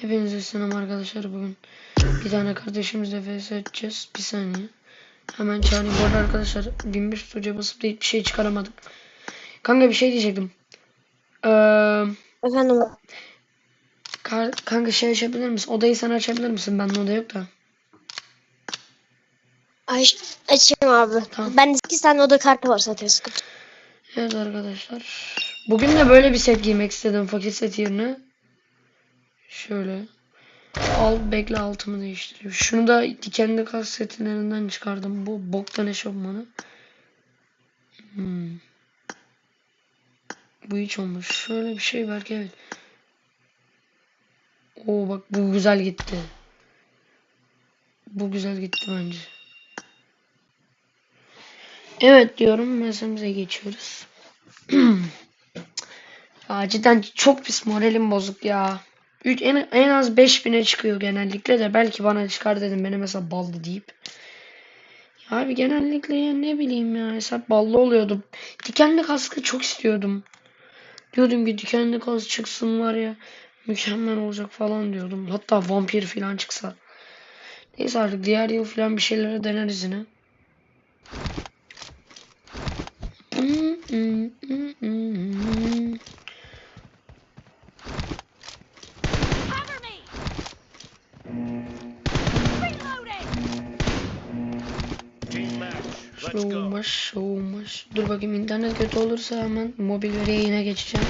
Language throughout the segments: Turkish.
Hepinize selam arkadaşlar bugün bir tane kardeşimizle vs edeceğiz. Bir saniye. Hemen çağırayım. Bu arada arkadaşlar 1001 tutucuya basıp da hiçbir şey çıkaramadım. Kanka bir şey diyecektim. Ee, Efendim kar- kanka şey açabilir misin? Odayı sen açabilir misin? Bende oda yok da. ay açayım abi. Tamam. Ben iki tane oda kartı var zaten sıkıntı. Evet arkadaşlar. Bugün de böyle bir set giymek istedim fakir set yerine. Şöyle. Al bekle altımı değiştireyim. Şunu da dikenli kas setlerinden çıkardım. Bu boktan eşofmanı. Hmm. Bu hiç olmuş. Şöyle bir şey belki evet. Oo bak bu güzel gitti. Bu güzel gitti bence. Evet diyorum meselemize geçiyoruz. ya cidden çok pis moralim bozuk ya. Üç, en, en az 5000'e çıkıyor genellikle de belki bana çıkar dedim beni mesela ballı deyip. Ya abi genellikle ya ne bileyim ya hesap ballı oluyordu. Dikenli kaskı çok istiyordum. Diyordum ki dikenli kask çıksın var ya mükemmel olacak falan diyordum. Hatta vampir falan çıksa. Neyse artık diğer yıl falan bir şeylere deneriz yine. Cover Soğumuş, soğumuş. Dur bakayım internet kötü olursa hemen mobil veriye yine geçeceğim.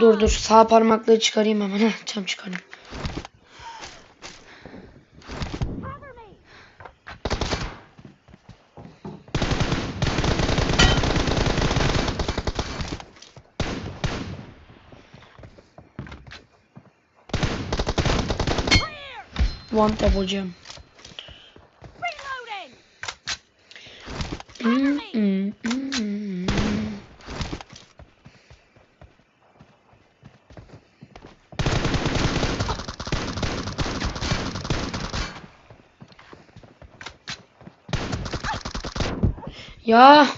Dur dur sağ parmaklığı çıkarayım hemen. Heh, tam çıkarayım. One tap hocam. Hmm. Ya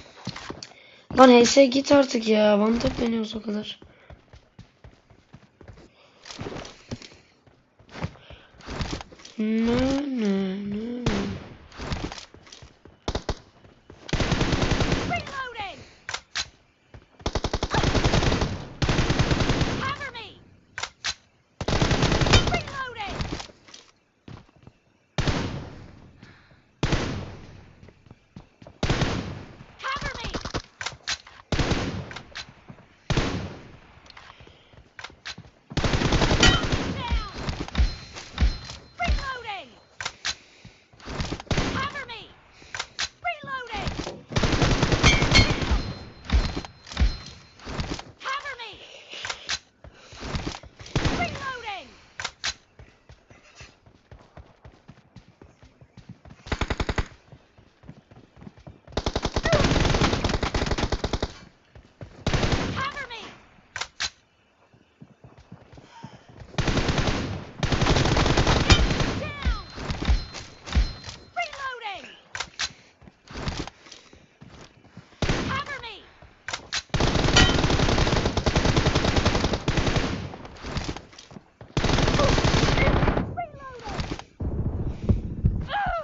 Lan HS git artık ya. One tap o kadar. Ne ne ne.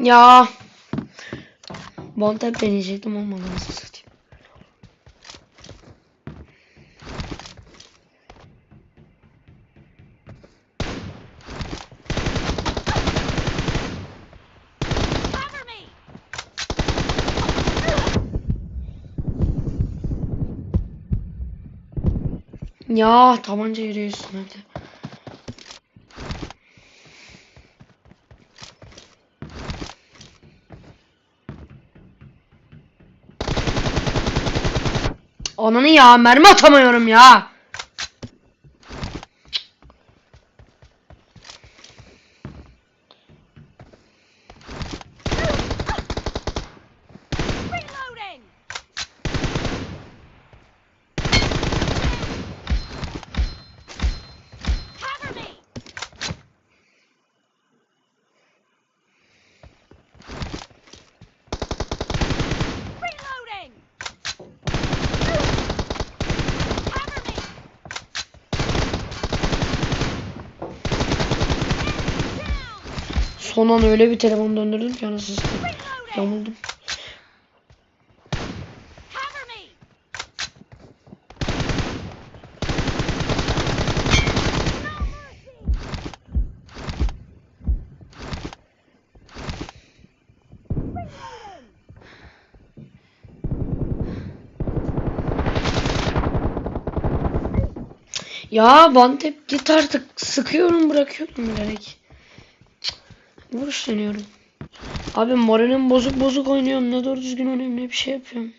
Ya. One tap deneyecektim olmadı nasıl satayım. Ya tabanca yürüyorsun hadi. Ananı ya mermi atamıyorum ya. Son an öyle bir telefon döndürdüm ki anasını satayım. Yamuldum. Ya Bantep git artık. Sıkıyorum bırakıyorum bilerek. Vuruş deniyorum. Abi moralim bozuk bozuk oynuyorum. Ne doğru düzgün oynuyorum ne bir şey yapıyorum.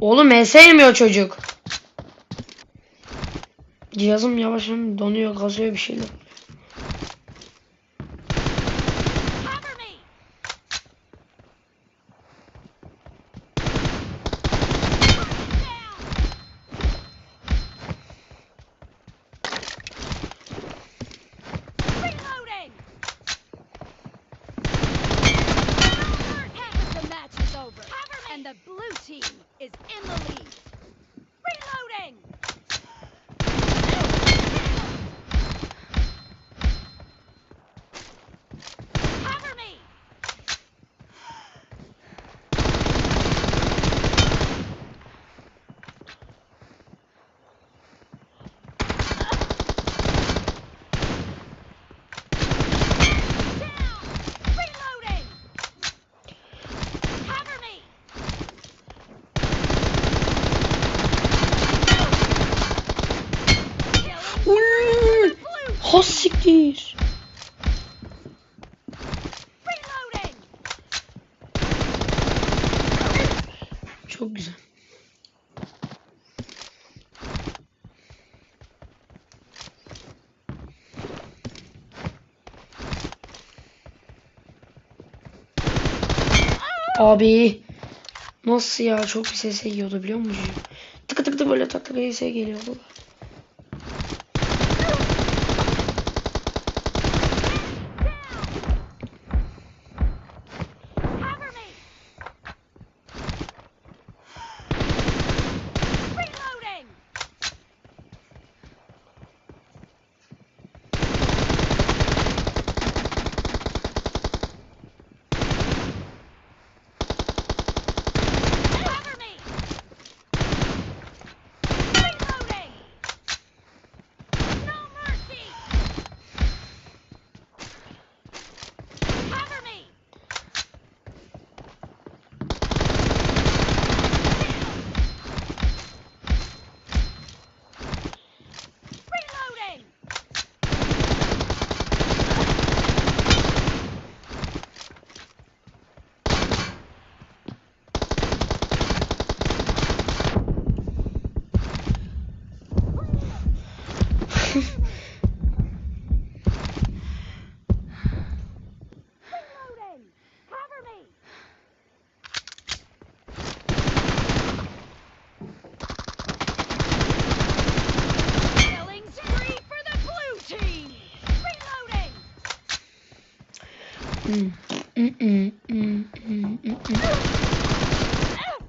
Oğlum MS çocuk. Cihazım yavaş donuyor, kazıyor bir şeyler. Has siktir. Çok güzel. Abi nasıl ya çok bir ses yiyordu biliyor musun? Tıkı tıkı tıkı böyle tak tak ses geliyordu.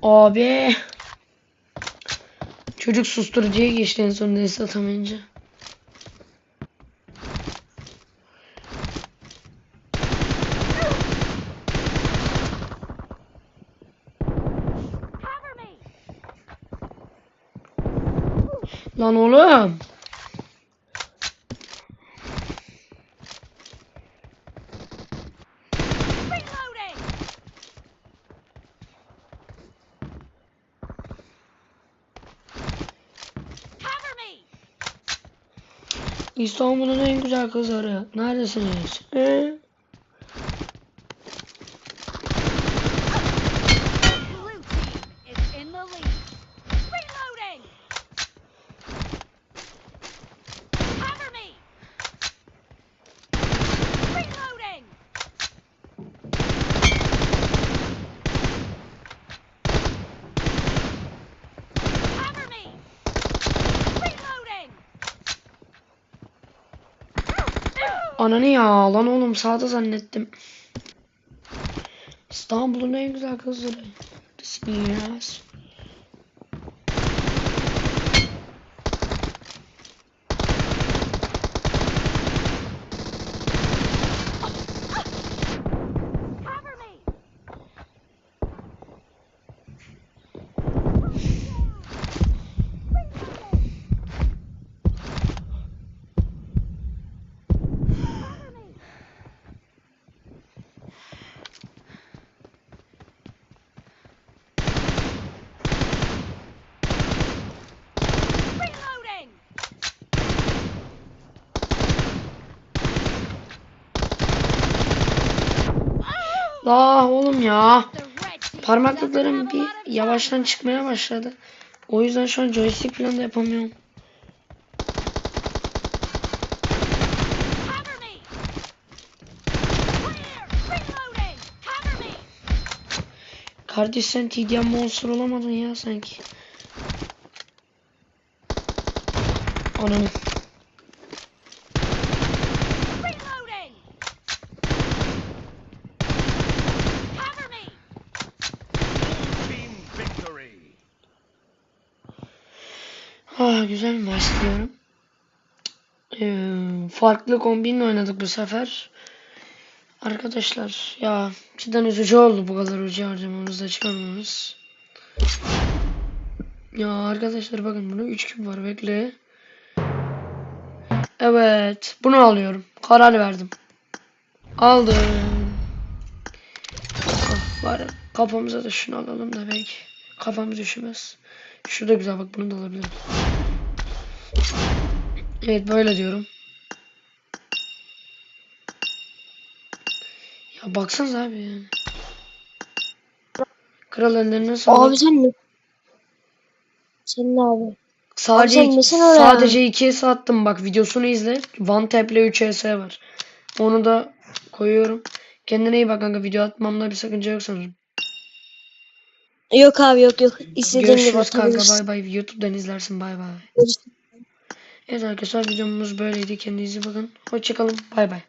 Abi. Çocuk susturucuya geçti en son neyse atamayınca. Lan oğlum. İstanbul'un en güzel kızları. Neredesiniz? He? Ananı ya lan oğlum sağda zannettim. İstanbul'un en güzel kızları. Yes. Cover La oğlum ya. Parmaklıklarım bir yavaştan çıkmaya başladı. O yüzden şu an joystick falan da yapamıyorum. Kardeş sen TDM monster olamadın ya sanki. Ananı. Ah güzel başlıyorum. Ee, farklı kombinle oynadık bu sefer. Arkadaşlar ya cidden üzücü oldu bu kadar ucu harcamamız da çıkarmamız. Ya arkadaşlar bakın bunu 3 küp var bekle. Evet bunu alıyorum. Karar verdim. Aldım. Ah, bari kafamıza da şunu alalım da belki kafamız üşümez. Şu da güzel bak bunu da alabilirim. Evet böyle diyorum. Ya baksanıza abi yani. Kral ellerine sağlık. Abi sen ne? Senin abi. sadece sen nesin oraya? sadece 2 S attım bak videosunu izle. One tap ile 3 S var. Onu da koyuyorum. Kendine iyi bak kanka video atmamda bir sakınca yok sanırım. Yok abi yok yok. İstediğin gibi Görüşürüz kanka bay bay. YouTube'dan izlersin bay bay. Görüşürüz. Evet arkadaşlar videomuz böyleydi. Kendinize bakın. Hoşçakalın. Bay bay.